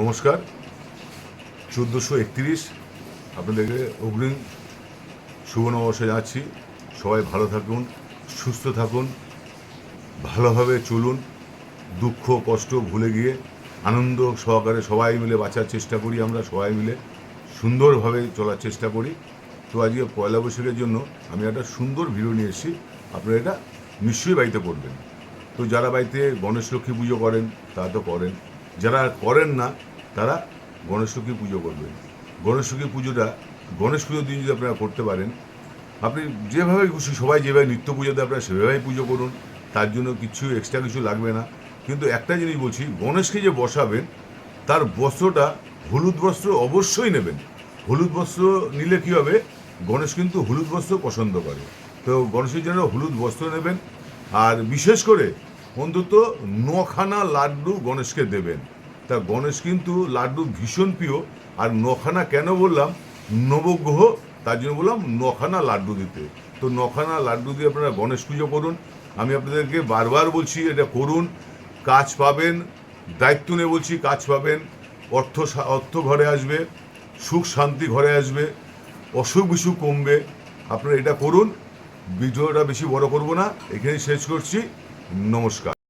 নমস্কার। চোদ্দোশো একত্রিশ আপনাদেরকে অগ্রিম শুভ নববর্ষ জানাচ্ছি। সবাই ভালো থাকুন, সুস্থ থাকুন, ভালোভাবে চলুন, দুঃখ, কষ্ট ভুলে গিয়ে, আনন্দ সহকারে সবাই মিলে বাঁচার চেষ্টা করি আমরা, সবাই মিলে সুন্দরভাবে চলার চেষ্টা করি। তো আজকে পয়লা বৈশাখের জন্য আমি একটা সুন্দর ভিডিও নিয়ে এসেছি, আপনারা এটা নিশ্চয়ই বাড়িতে করবেন। তো যারা বাড়িতে গণেশ লক্ষ্মী পুজো করেন, তারা তো করেন। যারা করেন না, তারা গণেশ লক্ষ্মী পুজো করবেন। গণেশ লক্ষ্মী পুজোটা, গণেশ পুজোর দিন যদি আপনারা করতে পারেন, আপনি যেভাবে খুশি, সবাই যেভাবে নিত্য পুজোতে আপনারা সেভাবেই পুজো করুন, তার জন্য কিছু এক্সট্রা কিছু লাগবে না। কিন্তু একটা জিনিস বলছি, গণেশকে যে বসাবেন, তার বস্ত্রটা হলুদ বস্ত্র অবশ্যই নেবেন। হলুদ বস্ত্র নিলে কী হবে? গণেশ কিন্তু হলুদ বস্ত্র পছন্দ করে। তো গণেশের জন্য হলুদ বস্ত্র নেবেন। আর বিশেষ করে অন্তত নখানা লাড্ডু গণেশকে দেবেন। তা গণেশ কিন্তু লাড্ডু ভীষণ প্রিয়, আর নখানা কেন বললাম? নবগ্রহ, তার জন্য বললাম নখানা লাড্ডু দিতে। তো নখানা লাড্ডু দিয়ে আপনারা গণেশ পুজো করুন। আমি আপনাদেরকে বারবার বলছি, এটা করুন। কাজ পাবেন, দায়িত্ব নিয়ে বলছি, কাজ পাবেন। অর্থ অর্থ ঘরে আসবে, সুখ শান্তি ঘরে আসবে, অসুখ বিসুখ কমবে। আপনারা এটা করুন ভিডিওটা বেশি বড় করব না। এখানেই শেষ করছি। নমস্কার।